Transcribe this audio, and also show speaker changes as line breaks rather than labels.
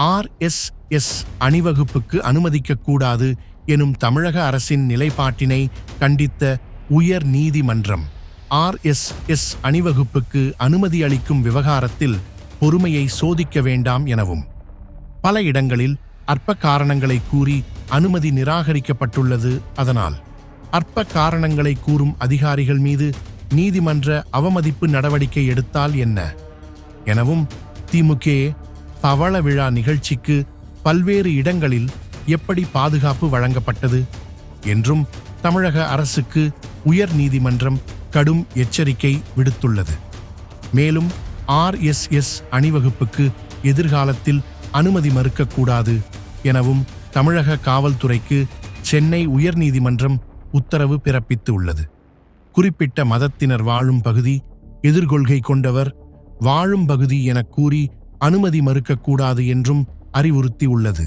RSS அணிவகுப்புக்கு அனுமதிக்கக்கூடாது எனும் தமிழக அரசின் நிலைப்பாட்டினை கண்டித்த உயர் நீதிமன்றம் ஆர்எஸ்எஸ் அணிவகுப்புக்கு அனுமதி அளிக்கும் விவகாரத்தில் பொறுமையை சோதிக்க வேண்டாம் எனவும். பல இடங்களில் அற்ப காரணங்களை கூறி அனுமதி நிராகரிக்கப்பட்டுள்ளது அதனால். அற்ப காரணங்களை கூறும் அதிகாரிகள் மீது நீதிமன்ற அவமதிப்பு நடவடிக்கை எடுத்தால் என்ன? எனவும் திமுக பவள விழா நிகழ்ச்சிக்கு பல்வேறு இடங்களில் எப்படி பாதுகாப்பு வழங்கப்பட்டது என்றும் தமிழக அரசுக்கு உயர் நீதிமன்றம் கடும் எச்சரிக்கை விடுத்துள்ளது. மேலும் ஆர்எஸ்எஸ் அணிவகுப்புக்கு எதிர்காலத்தில் அனுமதி மறுக்கக்கூடாது எனவும் தமிழக காவல்துறைக்கு சென்னை உயர்நீதிமன்றம் உத்தரவு பிறப்பித்து உள்ளது குறிப்பிட்ட மதத்தினர் வாழும் பகுதி எதிர்கொள்கை கொண்டவர் வாழும் பகுதி எனக் கூறி அனுமதி மறுக்கக்கூடாது என்றும் அறிவுறுத்தி உள்ளது